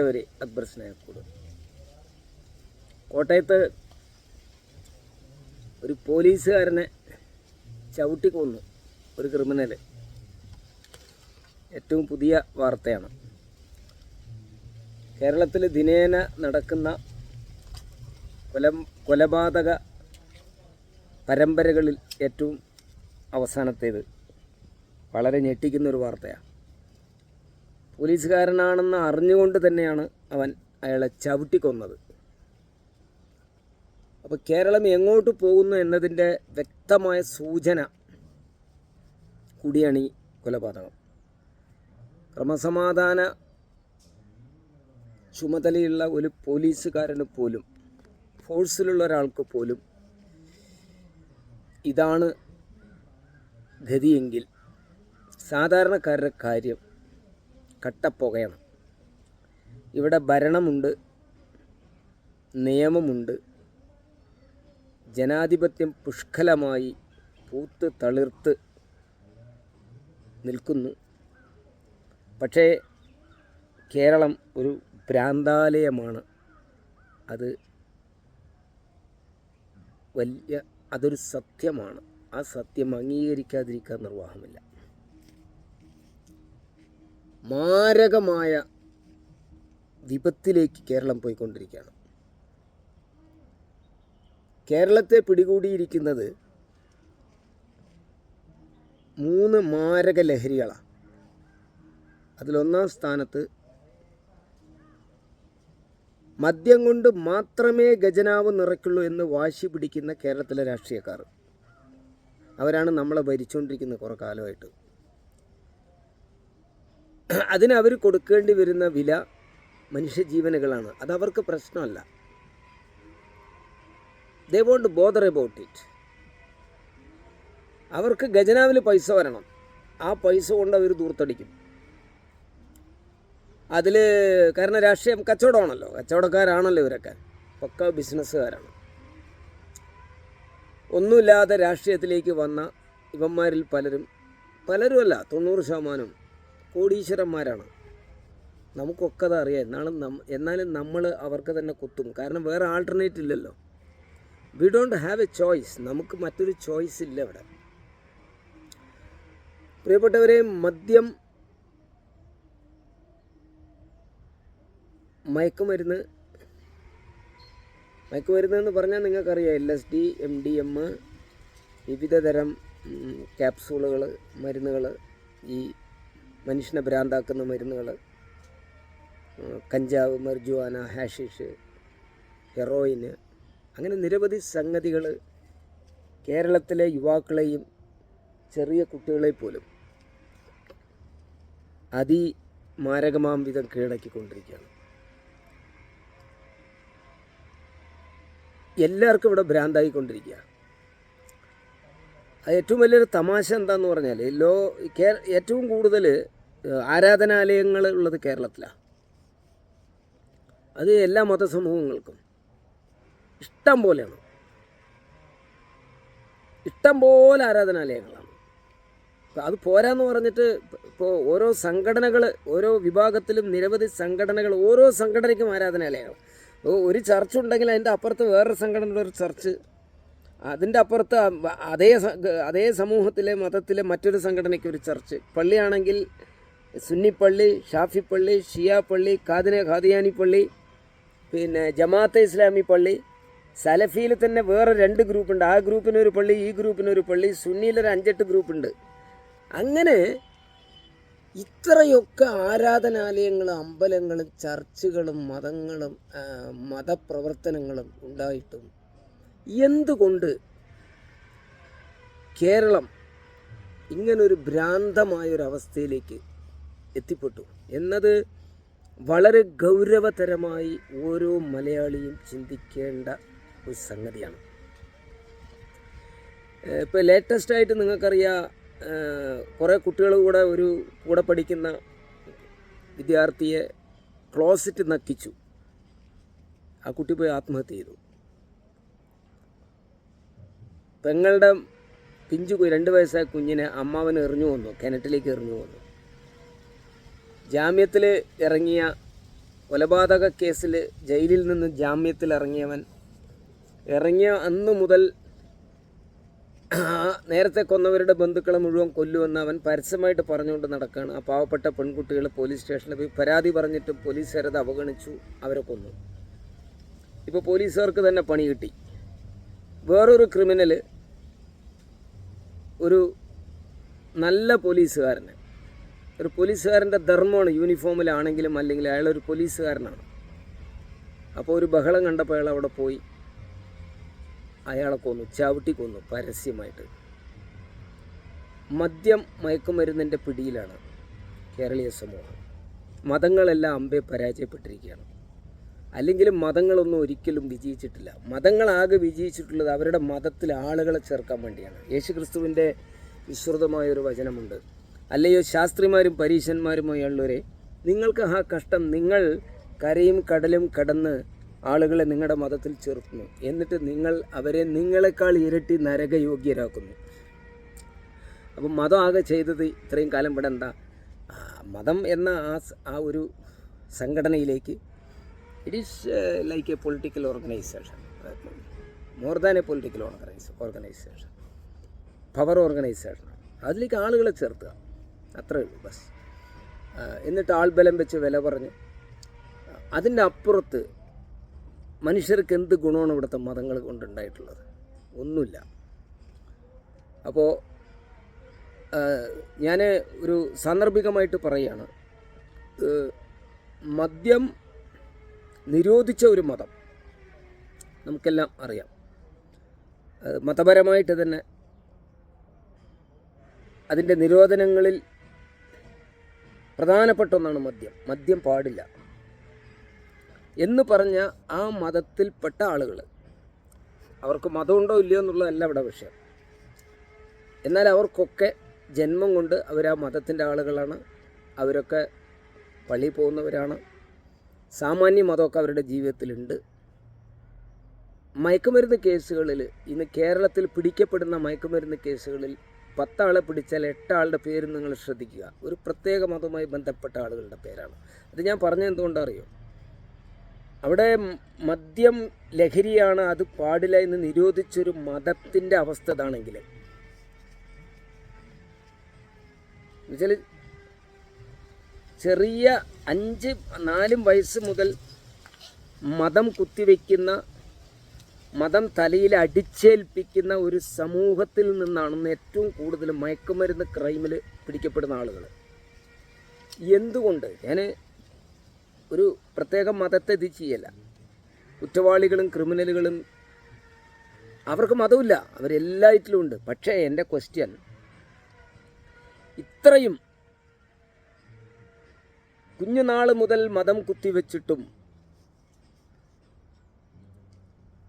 വരെ അക്ബർ സ്നേഹക്കൂട്. കോട്ടയത്ത് ഒരു പോലീസുകാരനെ ചവിട്ടിക്കൊന്നു ഒരു ക്രിമിനൽ ഏറ്റവും പുതിയ വാർത്തയാണ്. കേരളത്തിൽ ദിനേന നടക്കുന്ന കൊല കൊലപാതക പരമ്പരകളിൽ ഏറ്റവും അവസാനത്തേത്. വളരെ ഞെട്ടിക്കുന്ന ഒരു വാർത്തയാണ്. പോലീസുകാരനാണെന്ന് അറിഞ്ഞുകൊണ്ട് തന്നെയാണ് അവൻ അയാളെ ചവിട്ടിക്കൊന്നത് അപ്പോൾ കേരളം എങ്ങോട്ട് പോകുന്നു എന്നതിന്റെ വ്യക്തമായ സൂചന കൂടിയാണ് ഈ കൊലപാതകം. ക്രമസമാധാന ചുമതലയുള്ള ഒരു പോലീസുകാരന് പോലും ഫോഴ്സിലുള്ള ഒരാൾക്ക് പോലും ഇതാണ് ഗതിയെങ്കിൽ സാധാരണക്കാരുടെ കാര്യം കട്ടപ്പുകയാണ്. ഇവിടെ ഭരണമുണ്ട് നിയമമുണ്ട്. ജനാധിപത്യം പുഷ്കലമായി പൂത്ത് തളിർത്ത് നിൽക്കുന്നു. പക്ഷേ കേരളം ഒരു ഭ്രാന്താലയമാണ്. അത് വലിയ അതൊരു സത്യമാണ്. ആ സത്യം അംഗീകരിക്കാതിരിക്കാൻ നിർവാഹമില്ല. മാരകമായ വിപത്തിലേക്ക് കേരളം പോയിക്കൊണ്ടിരിക്കുകയാണ്. കേരളത്തെ പിടികൂടിയിരിക്കുന്നത് മൂന്ന് മാരക ലഹരികളാണ് അതിലൊന്നാം സ്ഥാനത്ത് മദ്യം കൊണ്ട് മാത്രമേ ഗജനാവ് നിറയ്ക്കുള്ളൂ എന്ന് വാശി പിടിക്കുന്ന കേരളത്തിലെ രാഷ്ട്രീയക്കാർ. അവരാണ് നമ്മളെ ഭരിച്ചുകൊണ്ടിരിക്കുന്നത് കുറേ കാലമായിട്ട്. അതിന് അവർ കൊടുക്കേണ്ടി വരുന്ന വില മനുഷ്യജീവനുകളാണ്. അതവർക്ക് പ്രശ്നമല്ല. They won't bother about it അവർക്ക് ഖജനാവിൽ പൈസ വരണം. ആ പൈസ കൊണ്ട് അവർ ദൂർത്തടിക്കും. അതിൽ കാരണം രാഷ്ട്രീയം കച്ചവടമാണല്ലോ. കച്ചവടക്കാരാണല്ലോ ഇവരൊക്കെ. പക്ക ബിസിനസ്സുകാരാണ്. ഒന്നുമില്ലാതെ രാഷ്ട്രീയത്തിലേക്ക് വന്ന ഇവന്മാരിൽ പലരും പലരുമല്ല തൊണ്ണൂറ് ശതമാനം കോടീശ്വരന്മാരാണ്. നമുക്കൊക്കെ അത് അറിയാം. എന്നാലും നം എന്നാലും നമ്മൾ അവർക്ക് തന്നെ കുത്തും. കാരണം വേറെ ആൾട്ടർനേറ്റ് ഇല്ലല്ലോ. We don't have a choice നമുക്ക് മറ്റൊരു ചോയ്സ് ഇല്ല ഇവിടെ. പ്രിയപ്പെട്ടവരെ മദ്യം മയക്കുമരുന്ന് മയക്കുമരുന്ന് എന്ന് പറഞ്ഞാൽ നിങ്ങൾക്കറിയാം. L S D M D M വിവിധ തരം ക്യാപ്സൂളുകൾ മരുന്നുകൾ ഈ മനുഷ്യനെ ഭ്രാന്താക്കുന്ന മരുന്നുകൾ കഞ്ചാവ് മർജുവാന ഹാഷിഷ് ഹെറോയിന് അങ്ങനെ നിരവധി സംഗതികൾ കേരളത്തിലെ യുവാക്കളെയും ചെറിയ കുട്ടികളെ പോലും അതിമാരകമാം വിധം കീഴടക്കിക്കൊണ്ടിരിക്കുകയാണ്. എല്ലാവർക്കും ഇവിടെ ഭ്രാന്തായിക്കൊണ്ടിരിക്കുക അത് ഏറ്റവും വലിയൊരു തമാശ എന്താന്ന് പറഞ്ഞാൽ ലോ കേ ഏറ്റവും കൂടുതൽ ആരാധനാലയങ്ങൾ ഉള്ളത് കേരളത്തിലാണ് അത് എല്ലാ മതസമൂഹങ്ങൾക്കും. ഇഷ്ടം പോലെയാണ്. ഇഷ്ടം പോലെ ആരാധനാലയങ്ങളാണ്. അത് പോരാന്ന് പറഞ്ഞിട്ട് ഇപ്പോൾ ഓരോ സംഘടനകൾ ഓരോ വിഭാഗത്തിലും നിരവധി സംഘടനകൾ ഓരോ സംഘടനയ്ക്കും ആരാധനാലയങ്ങൾ ഒരു ചർച്ച് ഉണ്ടെങ്കിൽ അതിന്റെ അപ്പുറത്ത് വേറൊരു സംഘടനയുടെ ഒരു ചർച്ച് അതിന്റെ അപ്പുറത്ത് അതേ അതേ സമൂഹത്തിലെ മതത്തിലെ മറ്റൊരു സംഘടനയ്ക്ക് ഒരു ചർച്ച്. പള്ളിയാണെങ്കിൽ സുന്നിപ്പള്ളി ഷാഫി പള്ളി ഷിയ പള്ളി ഖാദിന ഖാദിയാനി പള്ളി പിന്നെ ജമാഅത്തെ ഇസ്ലാമി പള്ളി. സലഫിയിൽ തന്നെ വേറെ രണ്ട് ഗ്രൂപ്പുണ്ട്. ആ ഗ്രൂപ്പിനൊരു പള്ളി ഈ ഗ്രൂപ്പിനൊരു പള്ളി സുന്നിയിലൊരു അഞ്ചെട്ട് ഗ്രൂപ്പുണ്ട്. അങ്ങനെ ഇത്രയൊക്കെ ആരാധനാലയങ്ങളും അമ്പലങ്ങളും ചർച്ചുകളും മതങ്ങളും മതപ്രവർത്തനങ്ങളും ഉണ്ടായിട്ടും എന്തുകൊണ്ട് കേരളം ഇങ്ങനൊരു ഭ്രാന്തമായൊരവസ്ഥയിലേക്ക് എത്തിപ്പെട്ടു? എന്നത് വളരെ ഗൗരവതരമായി ഓരോ മലയാളിയും ചിന്തിക്കേണ്ട ഒരു സംഗതിയാണ്. ഇപ്പോൾ ലേറ്റസ്റ്റ് ആയിട്ട് നിങ്ങൾക്കറിയാം കുറേ കുട്ടികൾ കൂടെ ഒരു കൂടെ പഠിക്കുന്ന വിദ്യാർത്ഥിയെ ക്ലോസറ്റ് നക്കിച്ചു. ആ കുട്ടി പോയി ആത്മഹത്യ ചെയ്തു. പെങ്ങളുടെ പിഞ്ചു രണ്ട് വയസ്സായ കുഞ്ഞിനെ അമ്മാവൻ എറിഞ്ഞു വന്നു കിണറ്റിലേക്ക് എറിഞ്ഞു വന്നു. ജാമ്യത്തിൽ ഇറങ്ങിയ കൊലപാതക കേസിൽ ജയിലിൽ നിന്ന് ജാമ്യത്തിൽ ഇറങ്ങിയവൻ ഇറങ്ങിയ അന്ന് മുതൽ നേരത്തെ കൊന്നവരുടെ ബന്ധുക്കളെ മുഴുവൻ കൊല്ലുവെന്ന് അവൻ പരസ്യമായിട്ട് പറഞ്ഞുകൊണ്ട് നടക്കുകയാണ് ആ പാവപ്പെട്ട പെൺകുട്ടികൾ പോലീസ് സ്റ്റേഷനിൽ പോയി പരാതി പറഞ്ഞിട്ടും പോലീസുകാരത് അവഗണിച്ചു അവരെ കൊന്നു. ഇപ്പോൾ പോലീസുകാർക്ക് തന്നെ പണി കിട്ടി. വേറൊരു ക്രിമിനൽ ഒരു നല്ല പോലീസുകാരന്. ഒരു പോലീസുകാരന്റെ ധർമ്മമാണ് യൂണിഫോമിലാണെങ്കിലും അല്ലെങ്കിൽ അയാൾ ഒരു പോലീസുകാരനാണ്. അപ്പോൾ ഒരു ബഹളം കണ്ടപ്പോൾ അയാൾ അവിടെ പോയി. അയാളെ കൊന്നു ചവിട്ടി കൊന്നു പരസ്യമായിട്ട്. മദ്യം മയക്കുമരുന്നിന്റെ പിടിയിലാണ് കേരളീയ സമൂഹം. മതങ്ങളെല്ലാം അമ്പെ പരാജയപ്പെട്ടിരിക്കുകയാണ്. അല്ലെങ്കിലും മതങ്ങളൊന്നും ഒരിക്കലും വിജയിച്ചിട്ടില്ല. മതങ്ങളാകെ വിജയിച്ചിട്ടുള്ളത് അവരുടെ മതത്തിൽ ആളുകളെ ചേർക്കാൻ വേണ്ടിയാണ്. യേശുക്രിസ്തുവിന്റെ വിശ്രുതമായ ഒരു വചനമുണ്ട്. അല്ലയോ ശാസ്ത്രിമാരും പരീശന്മാരുമായുള്ളവരെ നിങ്ങൾക്ക് ആ കഷ്ടം നിങ്ങൾ കരയും കടലും കടന്ന് ആളുകളെ നിങ്ങളുടെ മതത്തിൽ ചേർക്കുന്നു. എന്നിട്ട് നിങ്ങൾ അവരെ നിങ്ങളെക്കാൾ ഇരട്ടി നരകയോഗ്യരാക്കുന്നു. അപ്പം മതം ആകെ ചെയ്തത് ഇത്രയും കാലം ഇവിടെ എന്താ? മതം എന്ന ആ ആ ഒരു സംഘടനയിലേക്ക് it is like a political organisation more than a political organise organisation power organisation അതിലേക്ക് ആളുകളെ ചേർത്തുക അത്രയേ ഉള്ളൂ ബസ്. എന്നിട്ട് ആൾബലം വെച്ച് വില പറഞ്ഞ് അതിന്റെ അപ്പുറത്ത് മനുഷ്യർക്ക് എന്ത് ഗുണമാണ് ഇവിടുത്തെ മതങ്ങൾ കൊണ്ടുണ്ടായിട്ടുള്ളത്? ഒന്നുമില്ല. അപ്പോൾ ഞാൻ ഒരു സാന്ദർഭികമായിട്ട് പറയുകയാണ് മദ്യം നിരോധിച്ച ഒരു മതം. നമുക്കെല്ലാം അറിയാം. മതപരമായിട്ട് തന്നെ അതിന്റെ നിരോധനങ്ങളിൽ പ്രധാനപ്പെട്ട ഒന്നാണ് മദ്യം. മദ്യം പാടില്ല. എന്ന് പറഞ്ഞ ആ മതത്തിൽപ്പെട്ട ആളുകൾ അവർക്ക് മതമുണ്ടോ ഇല്ലയോ എന്നുള്ളതല്ല ഇവിടെ വിഷയം. എന്നാൽ അവർക്കൊക്കെ ജന്മം കൊണ്ട് അവർ ആ മതത്തിന്റെ ആളുകളാണ്. അവരൊക്കെ പള്ളിയിൽ പോകുന്നവരാണ്. സാമാന്യ മതമൊക്കെ അവരുടെ ജീവിതത്തിലുണ്ട്. മയക്കുമരുന്ന് കേസുകളിൽ ഇന്ന് കേരളത്തിൽ പിടിക്കപ്പെടുന്ന മയക്കുമരുന്ന് കേസുകളിൽ പത്താളെ പിടിച്ചാൽ എട്ടാളുടെ പേര് നിങ്ങൾ ശ്രദ്ധിക്കുക. ഒരു പ്രത്യേക മതവുമായി ബന്ധപ്പെട്ട ആളുകളുടെ പേരാണ്. അത് ഞാൻ പറഞ്ഞത് എന്തുകൊണ്ടറിയോ? അവിടെ മദ്യം ലഹരിയാണ് അത് പാടില്ല എന്ന് നിരോധിച്ചൊരു മതത്തിന്റെ അവസ്ഥ ഇതാണെങ്കിൽ എന്നുവെച്ചാൽ ചെറിയ അഞ്ച് നാലും വയസ്സ് മുതൽ മതം കുത്തിവെക്കുന്ന മതം തലയിൽ അടിച്ചേൽപ്പിക്കുന്ന ഒരു സമൂഹത്തിൽ നിന്നാണ് ഏറ്റവും കൂടുതൽ മയക്കുമരുന്ന് ക്രൈമിൽ പിടിക്കപ്പെടുന്ന ആളുകൾ എന്തുകൊണ്ട്? ഞാൻ ഒരു പ്രത്യേക മതത്തെ ഇത് ചെയ്യല്ല. കുറ്റവാളികളും ക്രിമിനലുകളും അവർക്ക് മതമില്ല അവരെല്ലാറ്റിലും ഉണ്ട്. പക്ഷേ എന്റെ ക്വസ്റ്റ്യൻ ഇത്രയും കുഞ്ഞുനാൾ മുതൽ മതം കുത്തിവെച്ചിട്ടും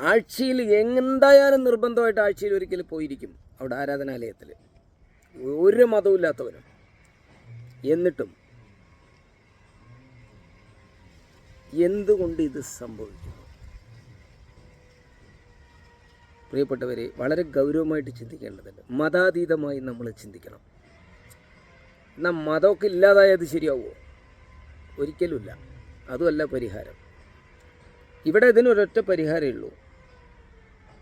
ആഴ്ചയിൽ എന്തായാലും നിർബന്ധമായിട്ട് ആഴ്ചയിൽ ഒരിക്കൽ പോയിരിക്കും അവിടെ ആരാധനാലയത്തിൽ. ഒരു മതമില്ലാത്തവനും എന്നിട്ടും എന്തുകൊണ്ട് ഇത് സംഭവിക്കുന്നു? പ്രിയപ്പെട്ടവരെ വളരെ ഗൗരവമായിട്ട് ചിന്തിക്കേണ്ടതുണ്ട്. മതാതീതമായി നമ്മൾ ചിന്തിക്കണം. എന്നാൽ മതമൊക്കെ ഇല്ലാതായത് ശരിയാവുമോ? ഒരിക്കലുമില്ല. അതുമല്ല പരിഹാരം. ഇവിടെ ഇതിനൊരൊറ്റ പരിഹാരമേ ഉള്ളൂ.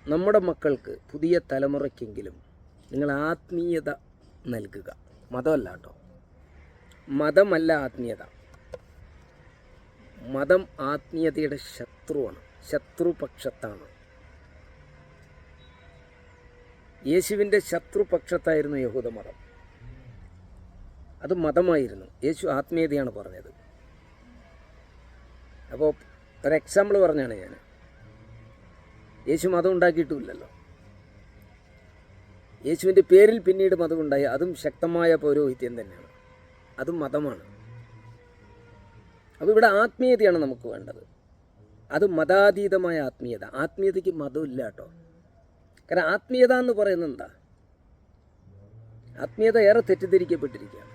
നമ്മുടെ മക്കൾക്ക് പുതിയ തലമുറയ്ക്കെങ്കിലും നിങ്ങൾ ആത്മീയത നൽകുക. മതമല്ല കേട്ടോ. മതമല്ല ആത്മീയത. മതം ആത്മീയതയുടെ ശത്രുവാണ്. ശത്രുപക്ഷത്താണ്. യേശുവിന്റെ ശത്രുപക്ഷത്തായിരുന്നു യഹൂദ മതം അത് മതമായിരുന്നു. യേശു ആത്മീയതയാണ് പറഞ്ഞത്. അപ്പോൾ ഒരു എക്സാമ്പിൾ പറഞ്ഞാണ് ഞാൻ യേശു മതം ഉണ്ടാക്കിയിട്ടുമില്ലല്ലോ. യേശുവിന്റെ പേരിൽ പിന്നീട് മതമുണ്ടായി. അതും ശക്തമായ പൗരോഹിത്യം തന്നെയാണ്. അതും മതമാണ്. അപ്പോൾ ഇവിടെ ആത്മീയതയാണ് നമുക്ക് വേണ്ടത്. അത് മതാതീതമായ ആത്മീയത. ആത്മീയതയ്ക്ക് മതമില്ല കേട്ടോ. കാരണം ആത്മീയത എന്ന് പറയുന്നത് എന്താ? ആത്മീയത ഏറെ തെറ്റിദ്ധരിക്കപ്പെട്ടിരിക്കുകയാണ്.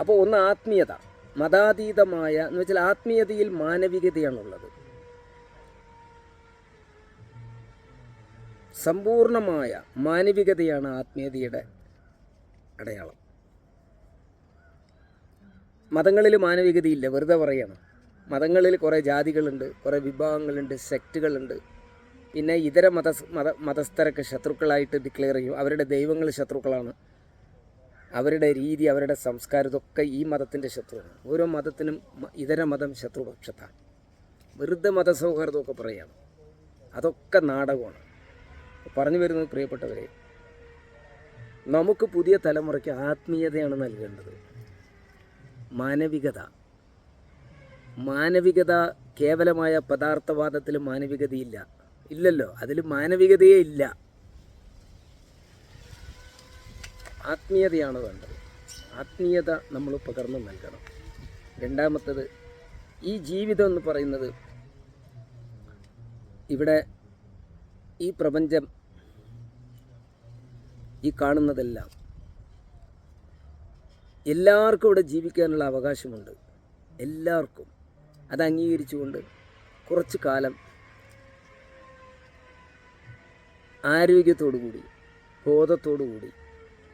അപ്പോൾ ഒന്ന് ആത്മീയത. മതാതീതമായ എന്ന് വെച്ചാൽ ആത്മീയതയിൽ മാനവികതയാണുള്ളത്. സമ്പൂർണമായ മാനവികതയാണ് ആത്മീയതയുടെ അടയാളം. മതങ്ങളിൽ മാനവികതയില്ല വെറുതെ പറയണം. മതങ്ങളിൽ കുറേ ജാതികളുണ്ട് കുറേ വിഭാഗങ്ങളുണ്ട് സെക്റ്റുകളുണ്ട്. പിന്നെ ഇതര മത മത മതസ്ഥരൊക്കെ ശത്രുക്കളായിട്ട് ഡിക്ലെയർ ചെയ്യും. അവരുടെ ദൈവങ്ങൾ ശത്രുക്കളാണ്. അവരുടെ രീതി അവരുടെ സംസ്കാരം ഇതൊക്കെ ഈ മതത്തിന്റെ ശത്രുവാണ്. ഓരോ മതത്തിനും ഇതര മതം ശത്രുപക്ഷത്താണ് വെറുതെ മതസൗഹാർദ്ദമൊക്കെ പറയുകയാണ്. അതൊക്കെ നാടകമാണ്. പറഞ്ഞു വരുന്നത് പ്രിയപ്പെട്ടവരെ നമുക്ക് പുതിയ തലമുറയ്ക്ക് ആത്മീയതയാണ് നൽകേണ്ടത്. മാനവികത. മാനവികത കേവലമായ പദാർത്ഥവാദത്തിൽ മാനവികതയില്ല. ഇല്ലല്ലോ അതിൽ മാനവികതയേ ഇല്ല. ആത്മീയതയാണ് വേണ്ടത്. ആത്മീയത നമ്മൾ പകർന്നു നൽകണം. രണ്ടാമത്തത് ഈ ജീവിതം എന്ന് പറയുന്നത് ഇവിടെ ഈ പ്രപഞ്ചം ഈ കാണുന്നതെല്ലാം എല്ലാവർക്കും ഇവിടെ ജീവിക്കാനുള്ള അവകാശമുണ്ട്. എല്ലാവർക്കും. അത് അംഗീകരിച്ചുകൊണ്ട് കുറച്ച് കാലം ആരോഗ്യത്തോടുകൂടി ബോധത്തോടുകൂടി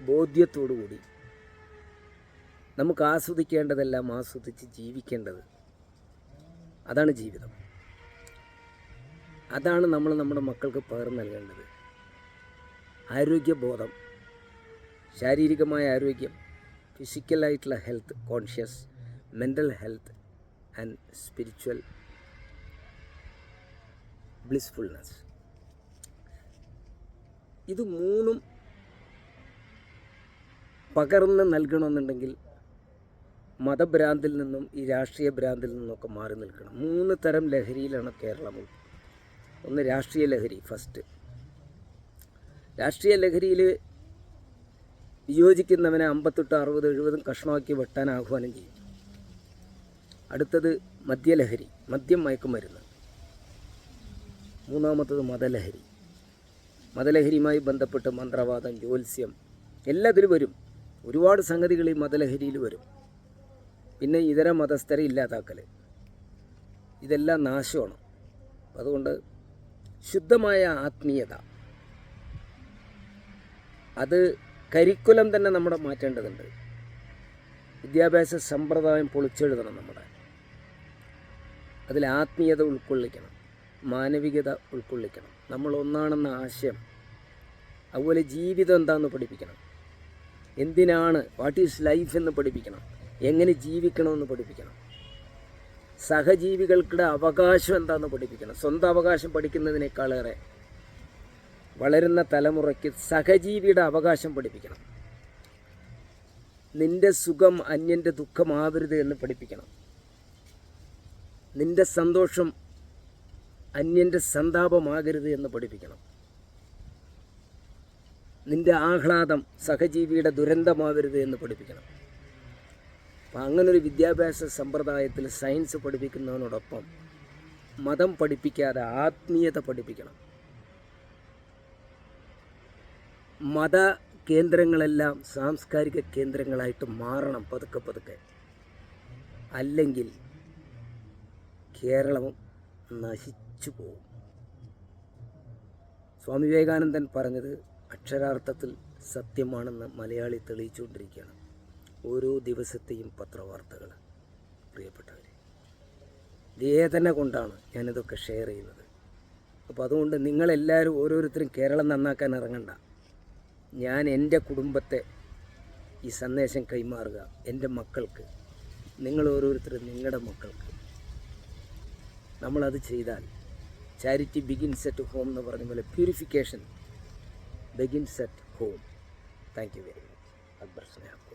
ബോധ്യത്തോടുകൂടി. നമുക്ക് ആസ്വദിക്കേണ്ടതെല്ലാം ആസ്വദിച്ച് ജീവിക്കേണ്ടത് അതാണ് ജീവിതം. അതാണ് നമ്മൾ നമ്മുടെ മക്കൾക്ക് പകർന്നു നൽകേണ്ടത്. ആരോഗ്യബോധം ശാരീരികമായ ആരോഗ്യം ഫിസിക്കലായിട്ടുള്ള health conscious mental health and spiritual blissfulness ഇത് മൂന്നും പകർന്ന് നൽകണമെന്നുണ്ടെങ്കിൽ മതഭ്രാന്തിൽ നിന്നും ഈ രാഷ്ട്രീയ ഭ്രാന്തിൽ നിന്നൊക്കെ മാറി നിൽക്കണം. മൂന്ന് തരം ലഹരിയിലാണ് കേരളം. ഒന്ന് രാഷ്ട്രീയ ലഹരി ഫസ്റ്റ് രാഷ്ട്രീയ ലഹരിയിൽ വിയോജിക്കുന്നവനെ അമ്പത്തെട്ട് അറുപത് എഴുപതും കഷ്ണമാക്കി വെട്ടാൻ ആഹ്വാനം ചെയ്യും. അടുത്തത് മദ്യലഹരി മദ്യം മയക്കുമരുന്ന്. മൂന്നാമത്തത് മതലഹരി. മതലഹരിയുമായി ബന്ധപ്പെട്ട് മന്ത്രവാദം ജ്യോത്സ്യം എല്ലാത്തിലും വരും. ഒരുപാട് സംഗതികൾ ഈ മതലഹരിയിൽ വരും. പിന്നെ ഇതര മതസ്ഥരെ ഇല്ലാതാക്കൽ ഇതെല്ലാം നാശമാണ്. അതുകൊണ്ട് ശുദ്ധമായ ആത്മീയത. അത് കരിക്കുലം തന്നെ നമ്മുടെ മാറ്റേണ്ടതുണ്ട്. വിദ്യാഭ്യാസ സമ്പ്രദായം പൊളിച്ചെഴുതണം നമ്മുടെ. അതിൽ ആത്മീയത ഉൾക്കൊള്ളിക്കണം. മാനവികത ഉൾക്കൊള്ളിക്കണം. നമ്മൾ ഒന്നാണെന്ന ആശയം. അതുപോലെ ജീവിതം എന്താണെന്ന് പഠിപ്പിക്കണം. എന്തിനാണ്? വാട്ട് ഈസ് ലൈഫ് എന്ന് പഠിപ്പിക്കണം. എങ്ങനെ ജീവിക്കണമെന്ന് പഠിപ്പിക്കണം. സഹജീവികൾക്കുടെ അവകാശം എന്താണെന്ന് പഠിപ്പിക്കണം. സ്വന്തം അവകാശം പഠിക്കുന്നതിനേക്കാളേറെ വളരുന്ന തലമുറയ്ക്ക് സഹജീവിയുടെ അവകാശം പഠിപ്പിക്കണം. നിന്റെ സുഖം അന്യന്റെ ദുഃഖമാവരുത് എന്ന് പഠിപ്പിക്കണം. നിന്റെ സന്തോഷം അന്യന്റെ സന്താപമാകരുത് എന്ന് പഠിപ്പിക്കണം. നിന്റെ ആഹ്ലാദം സഹജീവിയുടെ ദുരന്തമാവരുത് എന്ന് പഠിപ്പിക്കണം. അപ്പം അങ്ങനൊരു വിദ്യാഭ്യാസ സമ്പ്രദായത്തിൽ സയൻസ് പഠിപ്പിക്കുന്നതിനോടൊപ്പം മതം പഠിപ്പിക്കാതെ ആത്മീയത പഠിപ്പിക്കണം. മത കേന്ദ്രങ്ങളെല്ലാം സാംസ്കാരിക കേന്ദ്രങ്ങളായിട്ട് മാറണം പതുക്കെ പതുക്കെ. അല്ലെങ്കിൽ കേരളം നശിച്ചു പോകും. സ്വാമി വിവേകാനന്ദൻ പറഞ്ഞത് അക്ഷരാർത്ഥത്തിൽ സത്യമാണെന്ന് മലയാളി തെളിയിച്ചുകൊണ്ടിരിക്കുകയാണ്. ഓരോ ദിവസത്തെയും പത്രവാർത്തകൾ. പ്രിയപ്പെട്ടവർ വേദന കൊണ്ടാണ് ഞാനിതൊക്കെ ഷെയർ ചെയ്യുന്നത്. അപ്പോൾ അതുകൊണ്ട് നിങ്ങളെല്ലാവരും ഓരോരുത്തരും കേരളം നന്നാക്കാൻ ഇറങ്ങണ്ട. ഞാൻ എന്റെ കുടുംബത്തെ ഈ സന്ദേശം കൈമാറുക. എന്റെ മക്കൾക്ക് നിങ്ങൾ ഓരോരുത്തരും നിങ്ങളുടെ മക്കൾക്ക്. നമ്മളത് ചെയ്താൽ ചാരിറ്റി ബിഗിൻസ് അറ്റ് ഹോം എന്ന് പറഞ്ഞ പോലെ purification begins at home. Thank you very much. Akbar Sneha.